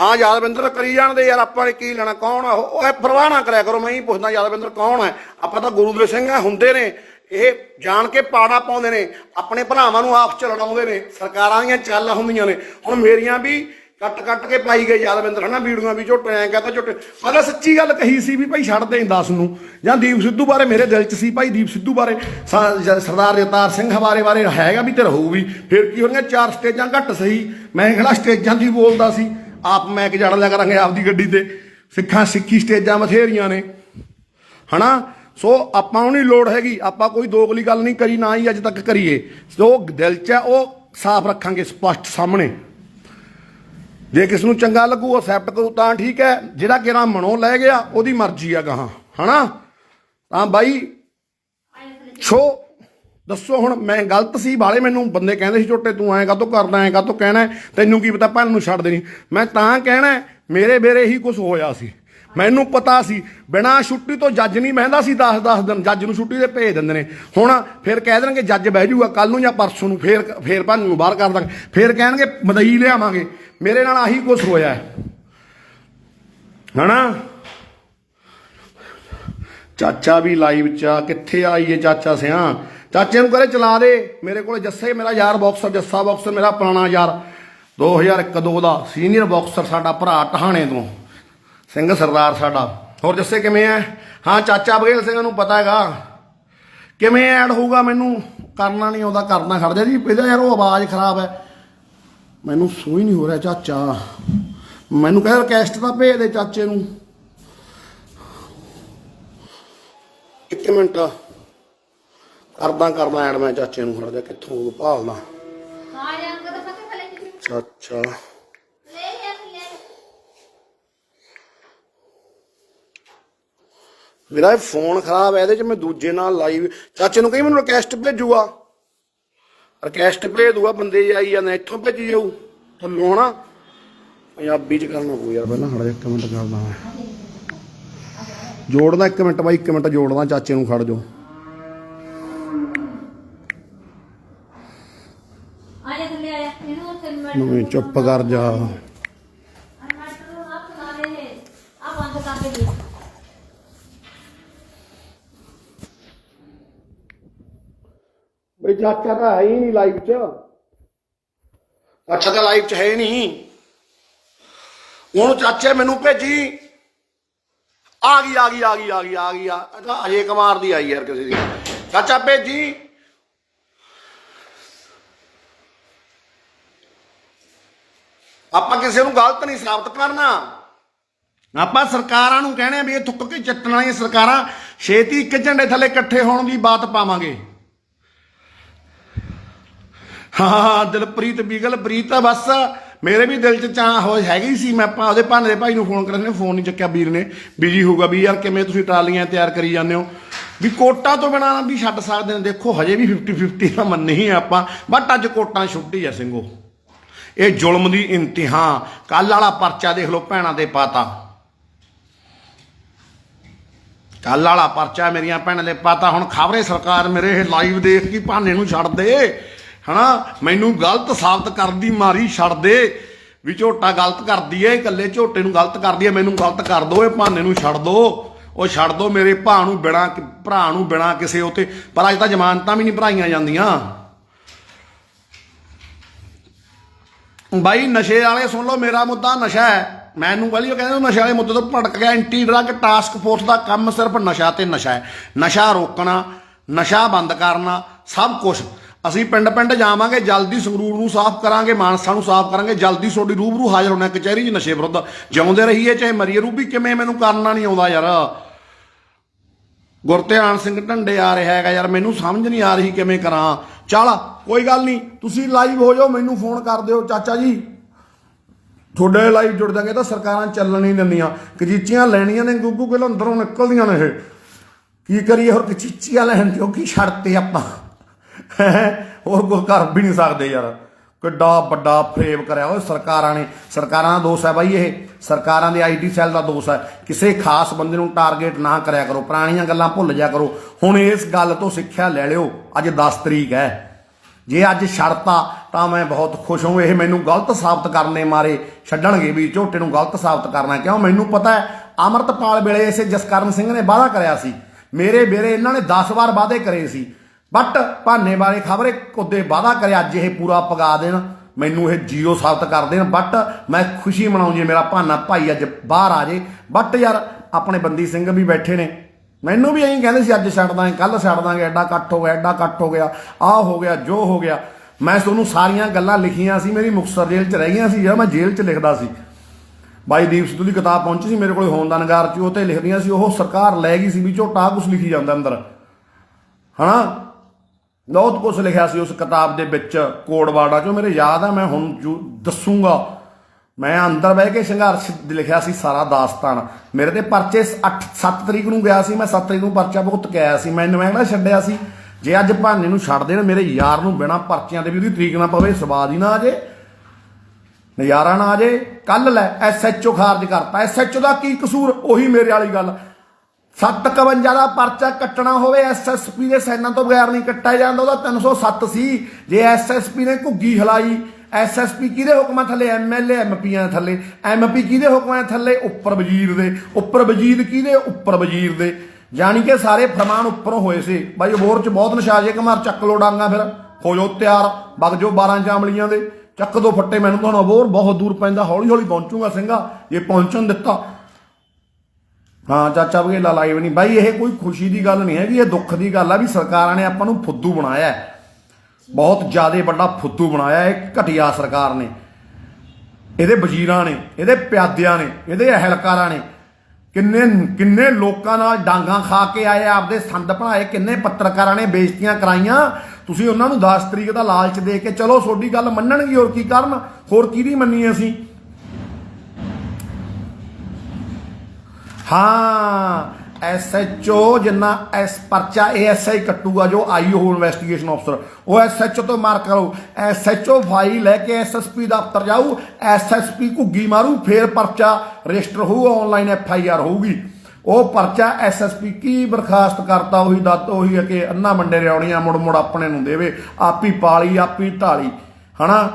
ਹਾਂ, ਯਾਦਵਿੰਦਰ ਕਰੀ ਜਾਣਦੇ ਯਾਰ, ਆਪਾਂ ਨੇ ਕੀ ਲੈਣਾ, ਕੌਣ ਆ ਉਹ? ਇਹ ਪਰਵਾਹ ਨਾ ਕਰਿਆ ਕਰੋ, ਮੈਂ ਹੀ ਪੁੱਛਦਾ, ਯਾਦਵਿੰਦਰ ਕੌਣ ਹੈ ਆਪਾਂ ਤਾਂ ਗੁਰੂ ਦੇ ਸਿੰਘ ਆ, ਹੁੰਦੇ ਨੇ। ਇਹ ਜਾਣ ਕੇ ਪਾੜਾ ਪਾਉਂਦੇ ਨੇ, ਆਪਣੇ ਭਰਾਵਾਂ ਨੂੰ ਆਪ ਚ ਲੜਾਉਂਦੇ ਨੇ। ਸਰਕਾਰਾਂ ਦੀਆਂ ਚੱਲ ਹੁੰਦੀਆਂ ਨੇ। ਹੁਣ ਮੇਰੀਆਂ ਵੀ ਕੱਟ ਕੱਟ ਕੇ ਪਾਈ ਗਏ ਯਾਦਵਿੰਦਰ ਹਨਾ? ਵੀਡੀਓਆਂ ਵੀ ਝੋਟੇ, ਐਂ ਕਹਤਾ ਝੋਟੇ। ਪਰ ਸੱਚੀ ਗੱਲ ਕਹੀ ਸੀ ਵੀ ਭਾਈ ਛੱਡ ਦੇ 10 ਨੂੰ। ਜਾਂ ਦੀਪ ਸਿੱਧੂ ਬਾਰੇ ਮੇਰੇ ਦਿਲ 'ਚ ਸੀ ਭਾਈ, ਦੀਪ ਸਿੱਧੂ ਬਾਰੇ। ਸਾ- ਜ- ਸਰਦਾਰ ਜਗਤਾਰ ਸਿੰਘ ਹਵਾਰੇ ਬਾਰੇ ਹੈਗਾ ਵੀ ਤੇ ਰਹੂ ਵੀ ਫਿਰ ਕੀ ਹੋਣਗੀਆਂ ਚਾਰ ਸਟੇਜਾਂ ਘੱਟ ਸਹੀ। ਮੈਂ ਕਿਹੜਾ ਸਟੇਜਾਂ ਦੀ ਬੋਲਦਾ ਸੀ। ਆਪ ਮੈਂ ਇੱਕ ਜੜ ਲਿਆ ਕਰਾਂਗੇ ਆਪਦੀ ਗੱਡੀ ਤੇ। ਸਿੱਖਾਂ ਸਿੱਖੀ ਸਟੇਜਾਂ ਬਥੇਰੀਆਂ ਨੇ। ਹਨਾ? ਸੋ ਆਪਾਂ ਨੂੰ ਨਹੀਂ ਲੋੜ ਹੈਗੀ। ਆਪਾਂ ਕੋਈ ਦੋਗਲੀ ਗੱਲ ਨਹੀਂ ਕਰੀ, ਨਾ ਹੀ ਅੱਜ ਤੱਕ ਕਰੀਏ। ਸੋ ਦਿਲ 'ਚ ਹੈ ਉਹ ਸਾਫ਼ ਰੱਖਾਂਗੇ ਸਪਸ਼ਟ ਸਾਹਮਣੇ। ਜੇ ਕਿਸ ਨੂੰ ਚੰਗਾ ਲੱਗੂ, ਉਹ ਅਸੈਪਟ ਕਰੂ, ਤਾਂ ਠੀਕ ਹੈ। ਜਿਹੜਾ ਕਿਹੜਾ ਮਨੋਂ ਲੈ ਗਿਆ, ਉਹਦੀ ਮਰਜ਼ੀ ਆ ਗਾਹਾਂ। ਹਨਾ? ਤਾਂ ਬਾਈ ਛੋ ਦੱਸੋ ਹੁਣ, ਮੈਂ ਗਲਤ ਸੀ? ਬਾਲੇ ਮੈਨੂੰ ਬੰਦੇ ਕਹਿੰਦੇ ਸੀ ਝੋਟੇ ਤੂੰ ਐਂ ਕਾਤੋਂ ਕਰਦਾ ਐਂ ਕਾਤੋਂ ਕਹਿਣਾ ਤੈਨੂੰ ਕੀ ਪਤਾ, ਭੈਣ ਨੂੰ ਛੱਡ ਦੇਣੀ। ਮੈਂ ਤਾਂ ਕਹਿਣਾ ਮੇਰੇ ਬੇਰੇ ਹੀ ਕੁਝ ਹੋਇਆ ਸੀ। ਮੈਨੂੰ ਪਤਾ ਸੀ, ਬਿਨਾਂ ਛੁੱਟੀ ਤੋਂ ਜੱਜ ਨਹੀਂ ਬਹਿੰਦਾ ਸੀ 10 10 ਦਿਨ। ਜੱਜ ਨੂੰ ਛੁੱਟੀ ਤੇ ਭੇਜ ਦਿੰਦੇ ਨੇ। ਹੁਣ ਫਿਰ ਕਹਿ ਦੇਣਗੇ, ਜੱਜ ਬਹਿ ਜਾਊਗਾ ਕੱਲ ਨੂੰ ਜਾਂ ਪਰਸੋਂ ਨੂੰ ਫੇਰ ਫੇਰ ਭਾਨ ਨੂੰ ਬਾਹਰ ਕਰ ਦਾਂਗੇ। ਫੇਰ ਕਹਿਣਗੇ, ਮਦਈ ਲਿਆਵਾਂਗੇ। ਮੇਰੇ ਨਾਲ ਆਹੀ ਕੁਝ ਹੋਇਆ ਹੈ। ਹਨਾ? ਚਾਚਾ ਵੀ ਲਾਈਵ ਚ ਆ, ਕਿੱਥੇ ਆਈਏ ਚਾਚਾ ਸਿਆ? ਚਾਚੇ ਨੂੰ ਕਰੇ ਚਲਾ ਦੇ, ਮੇਰੇ ਕੋਲ ਜੱਸੇ, ਮੇਰਾ ਯਾਰ ਬਾਕਸਰ ਜੱਸਾ ਬਾਕਸਰ ਮੇਰਾ ਪੁਰਾਣਾ ਯਾਰ। 2001 2 ਦਾ ਸੀਨੀਅਰ ਬਾਕਸਰ ਸਾਡਾ ਭਰਾ ਟਹਾਣੇ ਤੋਂ। ਸਿੰਘ ਸਰਦਾਰ ਸਾਡਾ। ਹੋਰ ਜੱਸੇ ਕਿਵੇਂ ਐ? ਹਾਂ, ਚਾਚਾ ਬਗੇਲ ਸਿੰਘ ਨੂੰ ਪਤਾ ਹੈਗਾ। ਕਿਵੇਂ ਐਡ ਹੋਊਗਾ ਮੈਨੂੰ? ਕਰਨਾ ਨਹੀਂ ਆਉਂਦਾ ਕਰਨਾ ਖੜ ਜਾ ਜੀ। ਇਹਦਾ ਯਾਰ ਉਹ ਆਵਾਜ਼ ਖਰਾਬ ਹੈ ਮੈਨੂੰ ਸੋਈ ਨਹੀਂ ਹੋ ਰਿਹਾ ਚਾਚਾ। ਮੈਨੂੰ ਕਹਿੰਦਾ ਰਿਕਵੈਸਟ ਤਾਂ ਭੇਜ ਦੇ ਚਾਚੇ ਨੂੰ। ਇੱਕ ਮਿੰਟ। ਕਰਦਾ ਕਰਦਾ ਐਡ ਮੈਂ ਚਾਚੇ ਨੂੰ ਖੜਾ ਜਾ ਕਿੱਥੋਂ ਭਾਲਦਾ। ਜਾ ਕਦੋਂ ਚਾਚਾ। ਲੈ ਲਿਆ ਲੈ। ਮੇਰਾ ਇਹ ਫੋਨ ਖਰਾਬ ਹੈ ਇਹਦੇ ਚ ਮੈਂ ਦੂਜੇ ਨਾਲ ਲਾਈਵ ਚਾਚੇ ਨੂੰ ਕਹੀ ਮੈਨੂੰ ਰਿਕਵੈਸਟ ਭੇਜੂਗਾ? ਰਿਕਵੈਸਟ ਭੇਜ ਦੂਗਾ ਬੰਦੇ ਜੇ ਆਈ ਜਾਂਦੇ ਇੱਥੋਂ ਭੇਜੀ ਜਾਊ ਥੱਲੋਂ ਹਨਾ ਪੰਜਾਬੀ ਚ ਕਰਨਾ ਪਊ ਯਾਰ ਪਹਿਲਾਂ ਜਾ ਇੱਕ ਮਿੰਟ ਕਰਦਾ ਮੈਂ। ਜੋੜਦਾ ਇੱਕ ਮਿੰਟ ਬਾਈ ਇੱਕ ਮਿੰਟ ਜੋੜਦਾ ਚਾਚੇ ਨੂੰ ਖੜ ਜਾਓ। ਆ ਜਾ ਥੱਲੇ ਆ ਜਾ ਇਹਨੂੰ ਉੱਥੇ ਨੂੰ ਚੁੱਪ ਕਰ ਜਾ ਮਾਸਟਰ ਨੂੰ ਹੱਥ ਲਾ ਦੇ ਆ ਬੰਦ ਕਰ ਦੇ ਜੀ ਬਈ ਚਾਚਾ ਤਾਂ ਹੈ ਹੀ ਨਹੀਂ ਲਾਈਵ 'ਚ। ਅੱਛਾ ਤਾਂ ਲਾਈਵ 'ਚ ਹੈ ਨਹੀਂ। ਹੁਣ ਚਾਚੇ ਮੈਨੂੰ ਭੇਜੀ। ਆ ਗਈ ਆ ਗਈ ਆ ਗਈ ਆ ਗਈ ਆ ਗਈ, ਆ ਇਹ ਤਾਂ ਅਜੇ ਕੁਮਾਰ ਦੀ ਆਈ ਯਾਰ ਕਿਸੇ ਦੀ। ਚਾਚਾ ਭੇਜੀ। ਆਪਾਂ ਕਿਸੇ ਨੂੰ ਗਲਤ ਨਹੀਂ ਸਾਬਤ ਕਰਨਾ। ਆਪਾਂ ਸਰਕਾਰਾਂ ਨੂੰ ਕਹਿਣੇ ਆ ਵੀ ਇਹ ਥੁੱਕ ਕੇ ਚੱਟਣ ਵਾਲੀਆਂ ਸਰਕਾਰਾਂ ਛੇਤੀ ਇੱਕ ਝੰਡੇ ਥੱਲੇ ਇਕੱਠੇ ਹੋਣ ਦੀ ਬਾਤ ਪਾਵਾਂਗੇ। ਹਾਂ ਦਿਲਪ੍ਰੀਤ ਬਿਗਲ, ਪ੍ਰੀਤ ਆ ਬਸ, ਮੇਰੇ ਵੀ ਦਿਲ 'ਚ ਚਾਹ ਹੋ ਹੈਗੀ ਸੀ, ਮੈਂ ਆਪਾਂ ਉਹਦੇ ਭਾਣੇ ਦੇ ਭਾਈ ਨੂੰ ਫੋਨ ਕਰਨ ਨੇ ਫੋਨ ਨਹੀਂ ਚੱਕਿਆ ਵੀਰ ਨੇ ਬਿਜ਼ੀ ਹੋਊਗਾ ਵੀ ਯਾਰ ਕਿਵੇਂ ਤੁਸੀਂ ਟਰਾਲੀਆਂ ਤਿਆਰ ਕਰੀ ਜਾਂਦੇ ਹੋ। ਵੀ ਕੋਟਾ ਤੋਂ ਬਿਨਾਂ ਵੀ ਛੱਡ ਸਕਦੇ ਨੇ, ਦੇਖੋ, ਹਜੇ ਵੀ 50 50 ਦਾ ਮੰਨ ਨਹੀਂ ਆਪਾਂ ਬਟ ਅੱਜ ਕੋਟਾਂ ਛੁੱਟੀ ਆ ਸਿੰਘੋ। ਇਹ ਜ਼ੁਲਮ ਦੀ ਇੰਤਹਾ ਕੱਲ ਵਾਲਾ ਪਰਚਾ ਦੇਖ ਲਓ ਭੈਣਾਂ ਦੇ ਪਾਤਾ। ਕੱਲ ਵਾਲਾ ਪਰਚਾ ਮੇਰੀਆਂ ਭੈਣਾਂ ਦੇ ਪਾਤਾ, ਹੁਣ ਖਬਰੇ ਸਰਕਾਰ ਮੇਰੇ ਇਹ ਲਾਈਵ ਦੇਖ ਕੇ ਭਾਨੇ ਨੂੰ ਛੱਡ ਦੇ ਹਨਾ? ਮੈਨੂੰ ਗਲਤ ਸਾਬਤ ਕਰਨ ਦੀ ਮਾਰੀ ਛੱਡ ਦੇ। ਵੀ ਝੋਟਾ ਗਲਤ ਕਰਦੀ ਏ ਇਕੱਲੇ ਝੋਟੇ ਨੂੰ ਗਲਤ ਕਰਦੀ ਏ, ਮੈਨੂੰ ਗਲਤ ਕਰ ਦੋ, ਇਹ ਭਾਨੇ ਨੂੰ ਛੱਡ ਦੋ। ਉਹ ਛੱਡ ਦੋ, ਮੇਰੇ ਭਾ ਨੂੰ ਬਿਨਾ ਭਰਾ ਨੂੰ ਬਿਨਾ ਕਿਸੇ ਉਤੇ। ਪਰ ਅੱਜ ਤਾਂ ਜ਼ਮਾਨਤਾਂ ਵੀ ਨਹੀਂ ਭਰਾਈਆਂ ਜਾਂਦੀਆਂ। ਬਾਈ, ਨਸ਼ੇ ਵਾਲੇ ਸੁਣ ਲਓ, ਮੇਰਾ ਮੁੱਦਾ ਨਸ਼ਾ ਹੈ। ਮੈਨੂੰ ਵਾਲੀ ਉਹ ਕਹਿੰਦੇ ਨਸ਼ੇ ਵਾਲੇ ਮੁੱਦੇ ਤੋਂ ਭਟਕ ਗਿਆ, ਐਂਟੀ ਡਰੱਗ ਟਾਸਕ ਫੋਰਸ ਦਾ ਕੰਮ ਸਿਰਫ ਨਸ਼ਾ ਤੇ ਨਸ਼ਾ ਹੈ। ਨਸ਼ਾ ਰੋਕਣਾ, ਨਸ਼ਾ ਬੰਦ ਕਰਨਾ, ਸਭ ਕੁਝ ਅਸੀਂ ਪਿੰਡ ਪਿੰਡ ਜਾਵਾਂਗੇ, ਜਲਦੀ ਸੰਗਰੂਰ ਨੂੰ ਸਾਫ਼ ਕਰਾਂਗੇ, ਮਾਨਸਾ ਨੂੰ ਸਾਫ਼ ਕਰਾਂਗੇ, ਜਲਦੀ ਤੁਹਾਡੀ ਰੂਬਰੂ ਹਾਜ਼ਰ ਹੋਣਾ, ਕਚਹਿਰੀ 'ਚ ਨਸ਼ੇ ਵਿਰੁੱਧ ਜਿਉਂਦੇ ਰਹੀਏ, ਚਾਹੇ ਮਰੀਏ। ਰੂਬੀ, ਕਿਵੇਂ ਮੈਨੂੰ ਕਰਨਾ ਨਹੀਂ ਆਉਂਦਾ ਯਾਰ? ਗੁਰਧਿਆਨ ਸਿੰਘ ਢੰਡੇ ਆ ਰਿਹਾ ਹੈਗਾ ਯਾਰ, ਮੈਨੂੰ ਸਮਝ ਨਹੀਂ ਆ ਰਹੀ ਕਿਵੇਂ ਕਰਾਂ। ਚੱਲ, ਕੋਈ ਗੱਲ ਨਹੀਂ, ਤੁਸੀਂ ਲਾਈਵ ਹੋ ਜਾਓ, ਮੈਨੂੰ ਫੋਨ ਕਰ ਦਿਓ, ਚਾਚਾ ਜੀ। ਤੁਹਾਡੇ ਲਾਈਵ ਜੁੜ ਜਾਗੇ ਤਾਂ ਸਰਕਾਰਾਂ ਚੱਲਣ ਹੀ ਦਿੰਦੀਆਂ। ਕਜੀਚੀਆਂ ਲੈਣੀਆਂ ਨੇ, ਗੁੱਗੂ ਕੋਲ ਅੰਦਰੋਂ ਨਿਕਲਦੀਆਂ ਨੇ ਇਹ। ਕੀ ਕਰੀਏ, ਹੋਰ ਕਚੀਚੀਆਂ ਲੈਣ ਦਿਓ, ਕੀ ਛੱਡਤੇ ਆਪਾਂ? ਹੋਰ ਕੋਈ ਕਰ ਵੀ ਨਹੀਂ ਸਕਦੇ ਯਾਰ। ਕਿੱਡਾ ਵੱਡਾ ਫਰੇਮ ਕਰਿਆ ਉਹ ਸਰਕਾਰਾਂ ਨੇ। ਸਰਕਾਰਾਂ ਦਾ ਦੋਸ਼ ਹੈ ਬਾਈ ਇਹ। ਸਰਕਾਰਾਂ ਦੇ ਆਈਟੀ ਸੈੱਲ ਦਾ ਦੋਸ਼ ਹੈ। ਕਿਸੇ ਖਾਸ ਬੰਦੇ ਨੂੰ ਟਾਰਗੇਟ ਨਾ ਕਰਿਆ ਕਰੋ। ਪੁਰਾਣੀਆਂ ਗੱਲਾਂ ਭੁੱਲ ਜਾ ਕਰੋ। ਹੁਣ ਇਸ ਗੱਲ ਤੋਂ ਸਿੱਖਿਆ ਲੈ ਲਿਓ। ਅੱਜ 10 ਤਰੀਕ ਹੈ। ਜੇ ਅੱਜ ਛੜਤਾ ਤਾਂ ਮੈਂ ਬਹੁਤ ਖੁਸ਼ ਹਾਂ। ਇਹ ਮੈਨੂੰ ਗਲਤ ਸਾਬਤ ਕਰਨੇ ਮਾਰੇ। ਛੱਡਣਗੇ ਵੀ ਝੋਟੇ ਨੂੰ ਗਲਤ ਸਾਬਤ ਕਰਨਾ ਕਿਉਂ? ਮੈਨੂੰ ਪਤਾ ਹੈ, ਅਮਰਤਪਾਲ ਵੇਲੇ ਇਸੇ ਜਸਕਰਨ ਸਿੰਘ ਨੇ ਵਾਅਦਾ ਕਰਿਆ ਸੀ। ਮੇਰੇ ਵੇਲੇ ਇਹਨਾਂ ਨੇ 10 ਵਾਰ ਵਾਅਦੇ ਕਰੇ ਸੀ। ਬਟ ਭਾਨੇ ਬਾਰੇ ਖਬਰੇ ਕੁੱਦੇ ਵਾਅਦਾ ਕਰਿਆ, ਅੱਜ ਇਹ ਪੂਰਾ ਪਗਾ ਦੇਣ, ਮੈਨੂੰ ਇਹ ਜ਼ੀਰੋ ਸਾਬਤ ਕਰ ਦੇਣ। ਬਟ ਮੈਂ ਖੁਸ਼ੀ ਮਨਾਉਂ ਜੇ, ਮੇਰਾ ਭਾਨਾ ਭਾਈ ਅੱਜ ਬਾਹਰ ਆ ਜੇ। ਬਟ ਯਾਰ, ਆਪਣੇ ਬੰਦੀ ਸਿੰਘ ਵੀ ਬੈਠੇ ਨੇ। ਮੈਨੂੰ ਵੀ ਐਂ ਕਹਿੰਦੇ ਸੀ, ਅੱਜ ਛੱਡ ਦਾਂਗੇ ਕੱਲ ਛੱਡ ਦਾਂਗੇ, ਐਡਾ ਇਕੱਠ ਹੋ ਗਿਆ, ਐਡਾ ਇਕੱਠ ਹੋ ਗਿਆ, ਆਹ ਹੋ ਗਿਆ, ਜੋ ਹੋ ਗਿਆ। ਮੈਂ ਤੁਹਾਨੂੰ ਸਾਰੀਆਂ ਗੱਲਾਂ ਲਿਖੀਆਂ ਸੀ, ਮੇਰੀ ਮੁਕਤਸਰ ਜੇਲ੍ਹ 'ਚ ਰਹਿ ਗਈਆਂ ਸੀ ਜਦੋਂ ਮੈਂ ਜੇਲ੍ਹ 'ਚ ਲਿਖਦਾ ਸੀ। ਬਾਈ ਦੀਪ ਸਿੱਧੂ ਦੀ ਕਿਤਾਬ ਪਹੁੰਚੀ ਸੀ, ਮੇਰੇ ਕੋਲ ਹੋਣ ਦਾ ਨਗਾਰ 'ਚ ਉਹ ਤੇ ਲਿਖਦੀਆਂ ਸੀ, ਉਹ ਸਰਕਾਰ ਲੈ ਗਈ ਸੀ ਵੀ ਝੋਟਾ ਕੁਝ ਲਿਖੀ ਜਾਂਦਾ ਅੰਦਰ। ਹਨਾ? ਬਹੁਤ ਕੁਝ ਲਿਖਿਆ ਸੀ ਉਸ ਕਿਤਾਬ ਦੇ ਵਿੱਚ ਕੋਡਵਾੜਾ ਜੋ ਮੇਰੇ ਯਾਦ ਆ, ਮੈਂ ਹੁਣ ਜੋ ਦੱਸੂਗਾ। ਮੈਂ ਅੰਦਰ ਬਹਿ ਕੇ ਸੰਘਰਸ਼ ਲਿਖਿਆ ਸੀ ਸਾਰਾ ਦਾਸਤਾਨ। ਮੇਰੇ ਤੇ ਪਰਚੇ 8 7 ਤਰੀਕ ਨੂੰ ਗਿਆ ਸੀ, ਮੈਂ 7 ਤਰੀਕ ਨੂੰ ਪਰਚਾ ਭੁਗਤ ਕੇ ਆਇਆ ਸੀ। ਮੈਂ ਨਵੈਂਗੜਾ ਛੱਡਿਆ ਸੀ, ਜੇ ਅੱਜ ਭਾਨੇ ਨੂੰ ਛੱਡ ਦੇਣ, ਮੇਰੇ ਯਾਰ ਨੂੰ ਬਿਨਾ ਪਰਚਿਆਂ ਦੇ ਵੀ ਉਹਦੀ ਤਰੀਕ ਨਾ ਪਵੇ, ਸਵਾਦ ਹੀ ਨਾ ਆ ਜੇ, ਨਜ਼ਾਰਾ ਨਾ ਆ ਜੇ ਕੱਲ ਲੈ ਐਸਐਚਓ ਖਾਰਜ ਕਰਤਾ। ਐਸਐਚਓ ਦਾ ਕੀ ਕਸੂਰ? ਉਹੀ ਮੇਰੇ ਵਾਲੀ ਗੱਲ। 751 ਦਾ ਪਰਚਾ ਕੱਟਣਾ ਹੋਵੇ ਐਸਐਸਪੀ ਦੇ ਸੈਨਾਂ ਤੋਂ ਬਗੈਰ ਨਹੀਂ ਕੱਟਿਆ ਜਾਂਦਾ, ਉਹਦਾ 307 ਸੀ ਜੇ ਐਸਐਸਪੀ ਨੇ ਘੁੱਗੀ ਹਲਾਈ ਐਸਐਸਪੀ ਕਿਹਦੇ ਹੁਕਮਾਂ ਥੱਲੇ? ਐਮਐਲਏ ਐਮਪੀਆਂ ਥੱਲੇ। ਐਮਪੀ ਕਿਹਦੇ ਹੁਕਮਾਂ ਥੱਲੇ? ਉੱਪਰ ਵਜ਼ੀਰ ਦੇ। ਉੱਪਰ ਵਜ਼ੀਰ ਕਿਹਦੇ? ਉੱਪਰ ਵਜ਼ੀਰ ਦੇ। ਜਾਣੀ ਕਿ ਸਾਰੇ ਫਰਮਾਨ ਉੱਪਰੋਂ ਹੋਏ ਸੀ। ਬਾਈ ਅਬੋਰ ਚ ਬਹੁਤ ਨਸ਼ਾ ਜੇ ਕਮਾਰ ਚੱਕ ਲੋ ਡਾਂਗਾ ਫਿਰ। ਹੋ ਜਾਓ ਤਿਆਰ, ਵਗ ਜਾਓ 12 ਜਾਮਲੀਆਂ ਦੇ। ਚੱਕ ਦੋ ਫੱਟੇ, ਮੈਨੂੰ ਤੁਹਾਨੂੰ ਅਬੋਰ ਬਹੁਤ ਦੂਰ ਪੈਂਦਾ। ਹੌਲੀ ਹੌਲੀ ਪਹੁੰਚੂਗਾ ਸਿੰਘਾ। ਜੇ ਪਹੁੰਚਣ ਦਿੱਤਾ ਹਾਂ, ਚਾਚਾ ਵਗੇਲਾ ਲਾਈਵ ਨਹੀਂ। ਬਾਈ, ਇਹ ਕੋਈ ਖੁਸ਼ੀ ਦੀ ਗੱਲ ਨਹੀਂ ਹੈਗੀ, ਇਹ ਦੁੱਖ ਦੀ ਗੱਲ ਆ ਵੀ ਸਰਕਾਰਾਂ ਨੇ ਆਪਾਂ ਨੂੰ ਫੁੱਦੂ ਬਣਾਇਆ ਬਹੁਤ ਜ਼ਿਆਦਾ ਵੱਡਾ ਫੁੱਦੂ ਬਣਾਇਆ ਇਹ ਘਟੀਆ ਸਰਕਾਰ ਨੇ। ਇਹਦੇ ਵਜ਼ੀਰਾਂ ਨੇ, ਇਹਦੇ ਪਿਆਦਿਆਂ ਨੇ, ਇਹਦੇ ਅਹਿਲਕਾਰਾਂ ਨੇ। ਕਿੰਨੇ ਕਿੰਨੇ ਲੋਕਾਂ ਨਾਲ ਡਾਂਗਾ ਖਾ ਕੇ ਆਏ ਆਪਦੇ ਸੰਦ ਬਣਾਏ ਕਿੰਨੇ ਪੱਤਰਕਾਰਾਂ ਨੇ ਬੇਇੱਜ਼ਤੀਆਂ ਕਰਾਈਆਂ। ਤੁਸੀਂ ਉਹਨਾਂ ਨੂੰ 10 ਤਰੀਕ ਦਾ ਲਾਲਚ ਦੇ ਕੇ, ਚਲੋ ਤੁਹਾਡੀ ਗੱਲ ਮੰਨਣਗੇ, ਹੋਰ ਕੀ ਕਰਨ? ਹੋਰ ਕੀ ਕਿਹਦੀ ਮੰਨੀ ਅਸੀਂ? ਹਾਂ ਐਸਐਚਓ ਜਿੰਨਾ ਐਸ ਪਰਚਾ ਏਐਸਆਈ ਕੱਟੂਗਾ ਜੋ ਆਈਓ ਇਨਵੈਸਟੀਗੇਸ਼ਨ ਅਫਸਰ ਉਹ ਐਸਐਚਓ ਤੋਂ ਮਾਰ ਕਰੋ ਐਸਐਚਓ ਫਾਈਲ ਲੈ ਕੇ ਐਸਐਸਪੀ ਦਫ਼ਤਰ ਜਾਊ ਐਸਐਸਪੀ ਘੁੱਗੀ ਮਾਰੂ, ਫੇਰ ਪਰਚਾ ਰਜਿਸਟਰ ਹੋਊ ਆਨਲਾਈਨ ਐਫਆਈਆਰ ਹੋਊਗੀ। ਉਹ ਪਰਚਾ ਐਸਐਸਪੀ ਕੀ ਬਰਖਾਸਤ ਕਰਤਾ, ਉਹੀ ਦੱਤ, ਉਹੀ ਹੈ ਕਿ ਅੰਨਾ ਮੰਡੇ ਰਿਆਉਣੀਆਂ ਮੁੜ ਮੁੜ ਆਪਣੇ ਨੂੰ ਦੇਵੇ। ਆਪੀ ਪਾਲੀ, ਆਪੀ ਢਾਲੀ। ਹਨਾ?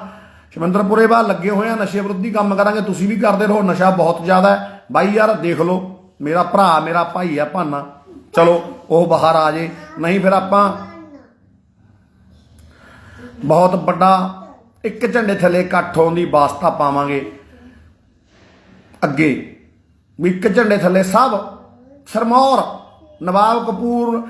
ਸ਼ਮੰਦਰਪੁਰੇ ਬਾਹਰ ਲੱਗੇ ਹੋਏ ਆ, ਨਸ਼ੇ ਵਿਰੁੱਧੀ ਕੰਮ ਕਰਾਂਗੇ, ਤੁਸੀਂ ਵੀ ਕਰਦੇ ਰਹੋ, ਨਸ਼ਾ ਬਹੁਤ ਜ਼ਿਆਦਾ ਹੈ। ਬਾਈ ਯਾਰ, ਦੇਖ ਲਓ। ਮੇਰਾ ਭਰਾ, ਮੇਰਾ ਭਾਈ ਆ ਭਾਨਾ। ਚਲੋ, ਉਹ ਬਾਹਰ ਆ ਜੇ। ਨਹੀਂ ਫਿਰ ਆਪਾਂ ਬਹੁਤ ਵੱਡਾ ਇੱਕ ਝੰਡੇ ਥੱਲੇ ਇਕੱਠ ਹੋਣ ਦੀ ਵਾਸਤਾ ਪਾਵਾਂਗੇ। ਅੱਗੇ ਵੀ ਇੱਕ ਝੰਡੇ ਥੱਲੇ ਸਭ ਸਰਮੌਰ, ਨਵਾਬ ਕਪੂਰ